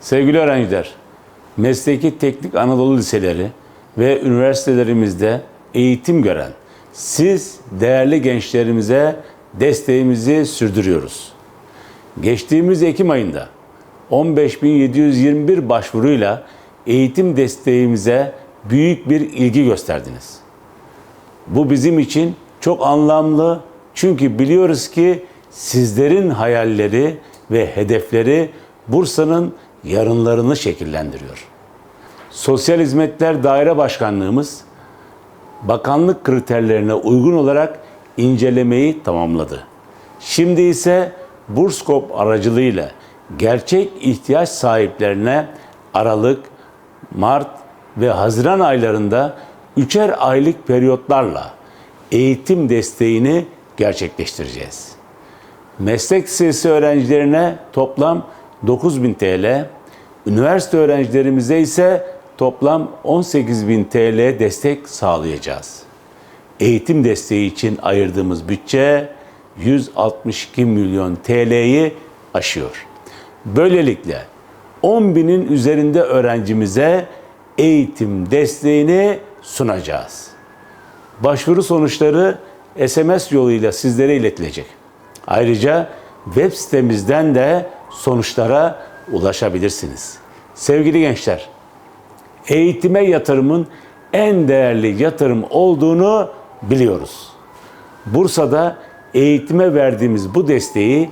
Sevgili öğrenciler, mesleki teknik Anadolu liseleri ve üniversitelerimizde eğitim gören siz değerli gençlerimize desteğimizi sürdürüyoruz. Geçtiğimiz Ekim ayında 15.721 başvuruyla eğitim desteğimize büyük bir ilgi gösterdiniz. Bu bizim için çok anlamlı çünkü biliyoruz ki sizlerin hayalleri ve hedefleri Bursa'nın yarınlarını şekillendiriyor. Sosyal Hizmetler Daire Başkanlığımız bakanlık kriterlerine uygun olarak incelemeyi tamamladı. Şimdi ise Burskop aracılığıyla gerçek ihtiyaç sahiplerine Aralık, Mart ve Haziran aylarında üçer aylık periyotlarla eğitim desteğini gerçekleştireceğiz. Meslek lisesi öğrencilerine toplam 9000 TL, üniversite öğrencilerimize ise toplam 18.000 TL destek sağlayacağız. Eğitim desteği için ayırdığımız bütçe 162 milyon TL'yi aşıyor. Böylelikle 10 binin üzerinde öğrencimize eğitim desteğini sunacağız. Başvuru sonuçları SMS yoluyla sizlere iletilecek. Ayrıca web sitemizden de sonuçlara ulaşabilirsiniz. Sevgili gençler, eğitime yatırımın en değerli yatırım olduğunu biliyoruz. Bursa'da eğitime verdiğimiz bu desteği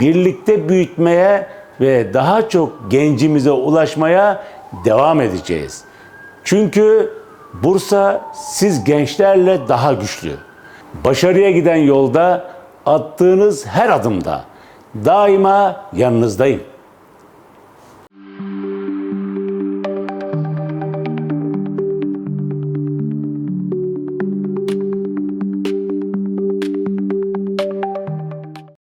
birlikte büyütmeye ve daha çok gencimize ulaşmaya devam edeceğiz. Çünkü Bursa siz gençlerle daha güçlü. Başarıya giden yolda attığınız her adımda daima yanınızdayım.